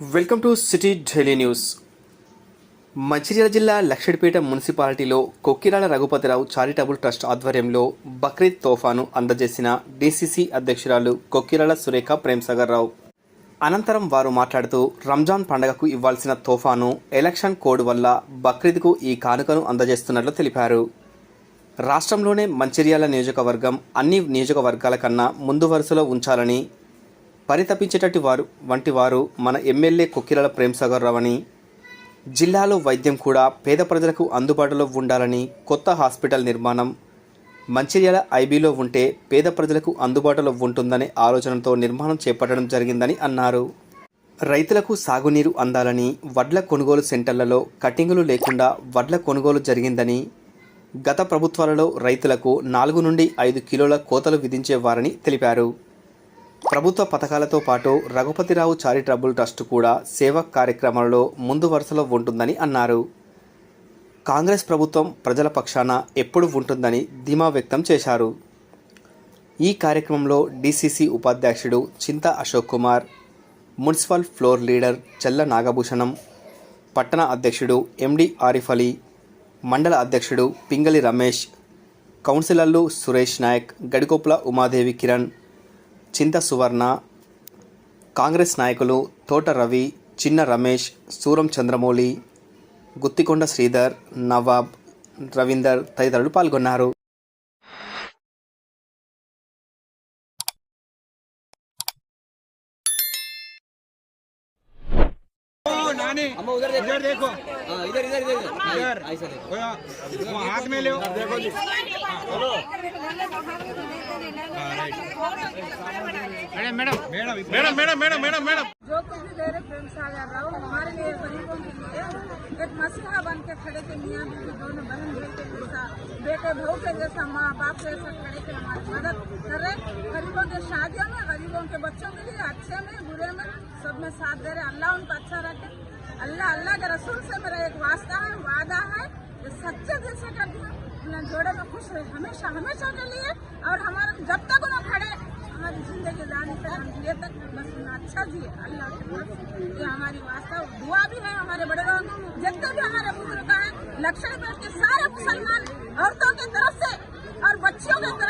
Welcome to city daily news. Mancherial జిల్లా లక్షడిపేట మున్సిపాలిటీలో Kokkirala Raghupathi Rao charitable trust ఆధ్వర్యంలో బక్రీద్ తోఫాను అందజేసిన డీసీసీ అధ్యక్షురాలు కొక్కిరాల సురేఖ ప్రేమ్సాగర్ రావు అనంతరం వారు మాట్లాడుతూ రంజాన్ పండగకు ఇవ్వాల్సిన తోఫాను ఎలక్షన్ కోడ్ వల్ల బక్రీద్కు ఈ కానుకను అందజేస్తున్నట్లు తెలిపారు. రాష్ట్రంలోనే మంచిర్యాల నియోజకవర్గం అన్ని నియోజకవర్గాల కన్నా ముందు వరుసలో ఉంచాలని పరితపించేటటి వారు వంటి వారు మన ఎమ్మెల్యే కొక్కిరాల ప్రేమ్సాగర్ రావు అని. జిల్లాలో వైద్యం కూడా పేద ప్రజలకు అందుబాటులో ఉండాలని కొత్త హాస్పిటల్ నిర్మాణం. మంచిర్యాల ఐబీలో ఉంటే పేద ప్రజలకు అందుబాటులో ఉంటుందనే ఆలోచనతో నిర్మాణం చేపట్టడం జరిగిందని అన్నారు. రైతులకు సాగునీరు అందాలని వడ్ల కొనుగోలు సెంటర్లలో కటింగులు లేకుండా వడ్ల కొనుగోలు జరిగిందని. గత ప్రభుత్వాలలో రైతులకు నాలుగు నుండి ఐదు కిలోల కోతలు విధించేవారని తెలిపారు. ప్రభుత్వ పథకాలతో పాటు రఘుపతిరావు చారిటబుల్ ట్రస్ట్ కూడా సేవా కార్యక్రమాలలో ముందు వరుసలో ఉంటుందని అన్నారు. కాంగ్రెస్ ప్రభుత్వం ప్రజల పక్షాన ఎప్పుడు ఉంటుందని ధీమా వ్యక్తం చేశారు. ఈ కార్యక్రమంలో డీసీసీ ఉపాధ్యక్షుడు Chinta Ashok Kumar municipal floor leader Chella Nagabhushanam పట్టణ అధ్యక్షుడు ఎండి ఆరిఫ్ అలీ మండల అధ్యక్షుడు పింగళి రమేష్ కౌన్సిలర్లు సురేష్ నాయక్ గడికొప్పుల ఉమాదేవి కిరణ్ చింత సువర్ణ కాంగ్రెస్ నాయకులు తోట రవి చిన్న రమేష్ సూరం చంద్రమౌళి గుత్తికొండ శ్రీధర్ నవాబ్ రవీందర్ తదితరులు పాల్గొన్నారు ओ, नानी अम्मा उधर देखो इधर देखो हाँ, इधर इधर इधर इधर ऐसा देखो वो वो हाथ में ले देखो जी madam madam madam madam madam madam madam. जो कुछ भी दे रहे प्रेम सागर राव हमारे लिए गरीबों के लिए एक मसीहा बन के खड़े थे मियाँ बीवी दोनों बहन भाई के जैसा बेटे बहू के जैसा माँ बाप के जैसा खड़े थे हमारी मदद कर। रहे गरीबों के शादियों में गरीबों के बच्चों के लिए अच्छे में बुरे में सब में साथ दे रहे अल्लाह उनको अच्छा रखे। अल्लाह अल्लाह के रसूल से मेरा एक वास्ता है वादा है सच्चे दिल से अपने जोड़े में खुश रहे। हमेशा हमेशा के लिए और हमारे जब तक उन्हें खड़े, हमारी ज़िंदगी जाने से हम जिए तक बस अच्छा जिए। अल्लाह के पास ये हमारी वास्ता दुआ भी है हमारे बड़े लोग जितने भी हमारे बुज़ुर्ग हैं, लक्षण के सारे मुसलमान औरतों की तरफ़ से और बच्चियों की तरफ़